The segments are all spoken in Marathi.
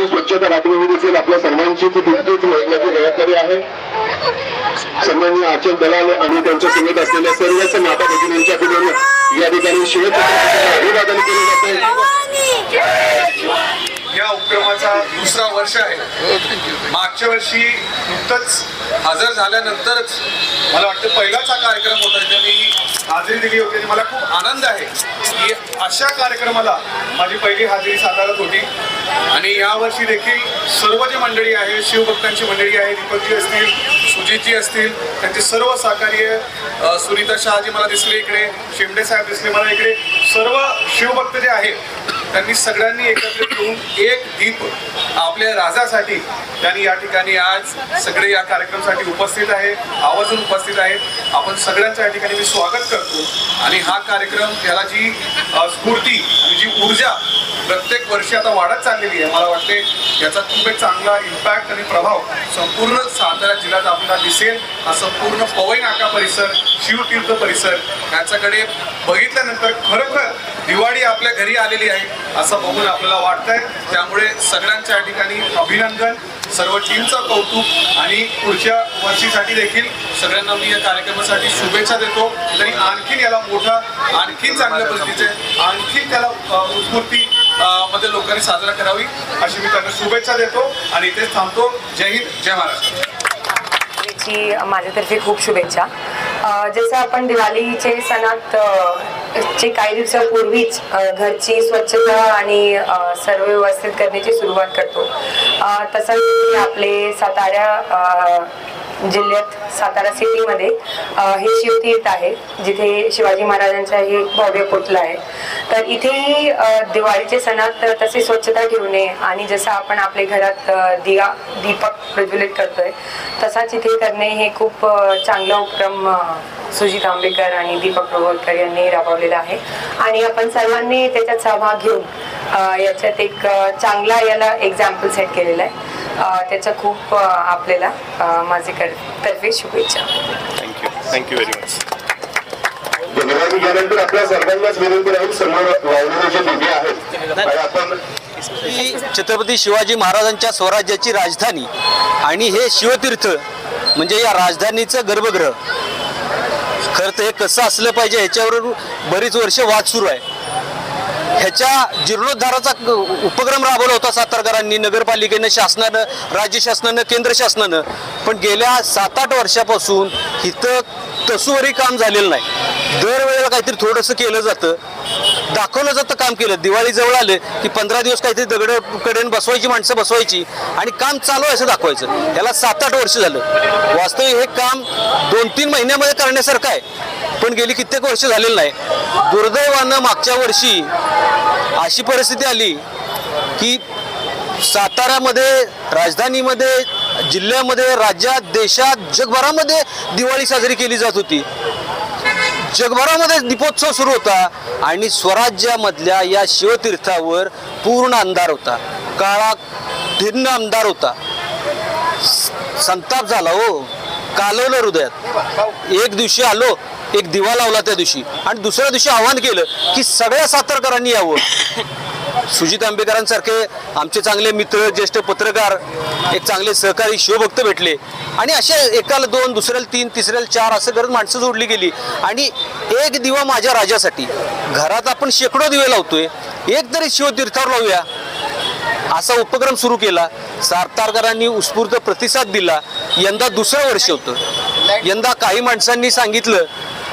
ठिकाणी स्वच्छता राखण्याची देखील आपल्या सर्वांची ती तितकीच महत्वाची जबाबदारी आहे. सन्मान्य आचल दलाल आणि त्यांच्या समेत असलेल्या सर्वच माता भगिनींच्याकडून या ठिकाणी शिवछत्रपतींना अभिवादन केले जाते या उपक्रमाचा दुसरा वर्ष आहे. मागच्या वर्षी नुकतंच हजर झाल्यानंतरच मला वाटतं पहिलाच हा कार्यक्रम होता. जिथे मी हाजरी दिली होती आणि मला खूप आनंद आहे की अशा कार्यक्रमाला माझी पहिली हाजरी साकारत होती. आणि यावर्षी देखील सर्व जे मंडळी आहे शिवभक्तांची मंडळी आहे दीपकजी असतील सुजितजी असतील त्यांचे सर्व सहकार्य सुनीता शहाजी मला दिसले इकडे शिंदे साहेब दिसले मला इकडे सर्व शिवभक्त जे आहेत त्यांनी सगळ्यांनी एकत्रित येऊन एक दीप आपल्या राजासाठी त्यांनी या ठिकाणी आज सगळे या कार्यक्रमासाठी उपस्थित आहे आवर्जून उपस्थित आहेत आपण सगळ्यांच्या या ठिकाणी मी स्वागत करतो. आणि हा कार्यक्रम त्याला जी स्फूर्ती आणि जी ऊर्जा प्रत्येक वर्षी आता वाढत चाललेली आहे मला वाटते याचा खूप एक चांगला इम्पॅक्ट आणि प्रभाव संपूर्ण सातारा जिल्ह्यात आपल्याला दिसेल. हा संपूर्ण पवई नाका परिसर शिवतीर्थ परिसर याच्याकडे बघितल्यानंतर खरोखर दिवाळी आपल्या घरी आलेली आहे असं बघून आपल्याला वाटतंय. त्यामुळे सगळ्यांच्या या ठिकाणी अभिनंदन. सर्व टीमचं कौतुक आणि पुढच्या वर्षीसाठी देखील सगळ्यांना मी या कार्यक्रमासाठी शुभेच्छा देतो. तरी आणखीन याला मोठा आणखीन चांगल्या पद्धतीचे आणखीन त्याला अ, उत्स्फूर्ती मध्ये लोकांनी साजरा करावी अशी मी त्यांना शुभेच्छा देतो. आणि इथेच थांबतो. जय हिंद जय महाराष्ट्र. माझ्यातर्फे खूप शुभेच्छा. जसं आपण दिवाळीचे सणात चे काही दिवसापूर्वीच घरची स्वच्छता आणि सर्व व्यवस्थित करण्याची सुरुवात करतो. तसंच आपले सातारा जिल्ह्यात सातारा सिटीमध्ये हे शिवतीर्थ आहे जिथे शिवाजी महाराजांचा हे भव्य पुतळा आहे. तर इथेही दिवाळीचे सणात तसे स्वच्छता ठेवणे आणि जसं आपण आपल्या घरात दिया दीपक प्रज्वलित करतोय तसाच इथे करणे हे खूप चांगला उपक्रम सुजित आंबेकर आणि दीपक प्रभोलकर यांनी राबवलेला आहे. आणि आपण सर्वांनी त्याच्यात सहभाग घेऊन याच्यात एक चांगला याला एक्झाम्पल सेट केलेला आहे. अ, त्याचा खूप आपल्याला माझे तर्फे शुभेच्छा. थँक्यू थँक्यू व्हेरी मच धन्यवाद. झाल्यानंतर आपल्या सर्वांनाच विनंती राहील समोर लावलेले जे दिवे आहेत आणि आपण ही छत्रपती शिवाजी महाराजांच्या स्वराज्याची राजधानी आणि हे शिवतीर्थ म्हणजे या राजधानीचं गर्भगृह. खरं तर हे कसं असलं पाहिजे ह्याच्यावर बरीच वर्ष वाद सुरू आहे. ह्याच्या जीर्णोद्धाराचा उपक्रम राबवला होता सातारकरांनी नगरपालिकेनं शासनानं राज्य शासनानं केंद्र शासनानं. पण गेल्या सात आठ वर्षापासून इथं तसूवरी काम झालेलं नाही. दरवेळेला काहीतरी थोडंसं केलं जातं. दाखवलं जातं काम केलं. दिवाळी जवळ आलं की पंधरा दिवस काहीतरी दगड कडेन बसवायची माणसं बसवायची आणि काम चालू आहे असं दाखवायचं. याला सात आठ वर्ष झालं. वास्तविक हे काम दोन तीन महिन्यामध्ये करण्यासारखं आहे. पण गेली कित्येक वर्ष झालेलं नाही. दुर्दैवानं मागच्या वर्षी अशी परिस्थिती आली की साताऱ्यामध्ये राजधानीमध्ये जिल्ह्यामध्ये राज्यात देशात जगभरामध्ये दिवाळी साजरी केली जात होती. जगभरामध्ये दीपोत्सव सुरू होता आणि स्वराज्यामधल्या या शिवतीर्थावर पूर्ण अंधार होता. काळा भिन्न अंधार होता. संताप झाला हो. कालवलं हृदयात. एक दिवशी आलो एक दिवा लावला त्या दिवशी. आणि दुसऱ्या दिवशी आव्हान केलं की सगळ्या सातारकरांनी यावं. सुजित आंबेकरांसारखे आमचे चांगले मित्र ज्येष्ठ पत्रकार एक चांगले सहकारी शिवभक्त भेटले. आणि असे एकाला दोन दुसऱ्याला तीन तिसऱ्याला चार असं करत माणसं जोडली गेली. आणि एक दिवा माझ्या राजासाठी. घरात आपण शेकडो दिवे लावतोय. एक तरी शिवतीर्थावर लावूया. असा उपक्रम सुरू केला. सातारकरांनी उत्स्फूर्त प्रतिसाद दिला. यंदा दुसरं वर्ष होतं. यंदा काही माणसांनी सांगितलं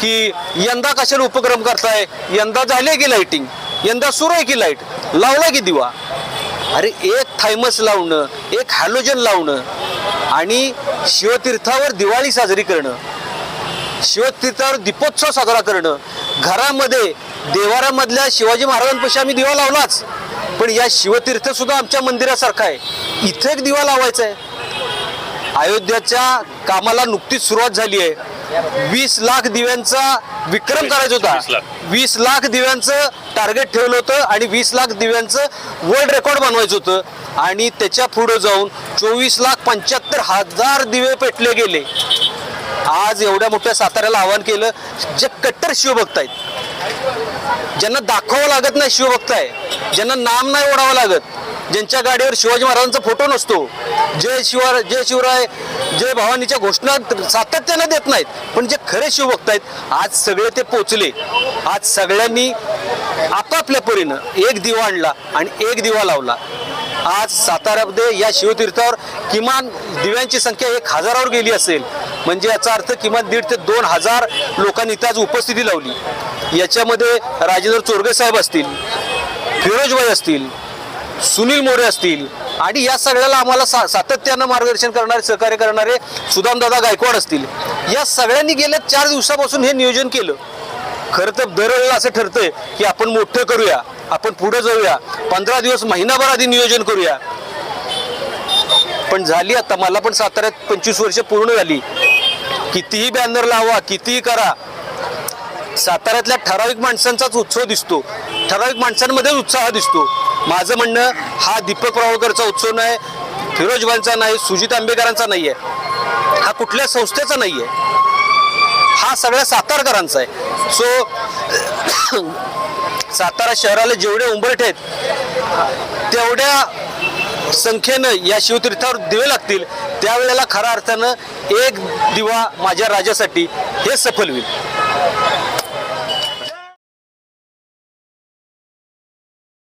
की यंदा कशाला उपक्रम करताय? यंदा झाले की लाईटिंग यंदा सुरू आहे की लाइट लावला की दिवा? अरे एक थायमस लावणं एक हॅलोजन लावणं आणि शिवतीर्थावर दिवाळी साजरी करणं. शिवतीर्थावर दीपोत्सव साजरा करणं. घरामध्ये देवारामधल्या शिवाजी महाराजांपाशी आम्ही दिवा लावलाच. पण या शिवतीर्थ सुद्धा आमच्या मंदिरासारखा आहे. इथे एक दिवा लावायचा आहे. अयोध्याच्या कामाला नुकतीच सुरुवात झाली आहे. वीस लाख दिव्यांचा विक्रम करायचा होता. वीस लाख. दिव्यांचं टार्गेट ठेवलं होतं आणि वीस लाख दिव्यांचं वर्ल्ड रेकॉर्ड बनवायचं होतं. आणि त्याच्या पुढे जाऊन चोवीस लाख पंच्याहत्तर हजार दिवे पेटले गेले. आज एवढ्या मोठ्या साताऱ्याला आवाहन केलं जे कट्टर शिवभक्त आहेत ज्यांना दाखवावं लागत नाही शिवभक्त आहे ज्यांना नाम नाही ओढावं लागत. ज्यांच्या गाडीवर शिवाजी महाराजांचा फोटो नसतो जय शिवा जय शिवराय जय भवानीच्या घोषणा सातत्यानं देत नाहीत पण जे खरे शिवभक्त आहेत आज सगळे ते पोचले. आज सगळ्यांनी आपापल्या परीनं एक दिवा आणला आणि एक दिवा लावला. आज साताऱ्यामध्ये या शिवतीर्थावर किमान दिव्यांची संख्या एक हजारावर गेली असेल. म्हणजे याचा अर्थ किमान दीड ते दोन हजार लोकांनी इथे आज उपस्थिती लावली. याच्यामध्ये राजेंद्र चोरगे साहेब असतील फिरोजभाई असतील सुनील मोरे असतील आणि या सगळ्याला आम्हाला सा सातत्यानं मार्गदर्शन करणारे सहकार्य करणारे सुदामदादा गायकवाड असतील. या सगळ्यांनी गेल्या चार दिवसापासून हे नियोजन केलं. खरं तर दरवेळेला असं ठरतंय की आपण मोठं करूया आपण पुढे जाऊया पंधरा दिवस महिनाभर आधी नियोजन करूया. पण झाली आता मला पण साताऱ्यात पंचवीस वर्ष पूर्ण झाली. कितीही बॅनर लावा कितीही करा साताऱ्यातल्या ठराविक माणसांचाच उत्सव दिसतो. ठराविक माणसांमध्येच उत्साह दिसतो. माझं म्हणणं हा दीपक प्रभावकरचा उत्सव नाही फिरोजबांचा नाही सुजित आंबेकरांचा नाही आहे हा कुठल्या संस्थेचा नाही आहे हा सगळ्या सातारकरांचा आहे. सो सातारा शहराला जेवढे उंबरठे आहेत तेवढ्या संख्येनं या शिवतीर्थावर दिवे लागतील. त्यावेळेला खऱ्या अर्थानं एक दिवा माझ्या राजासाठी हे सफल होईल.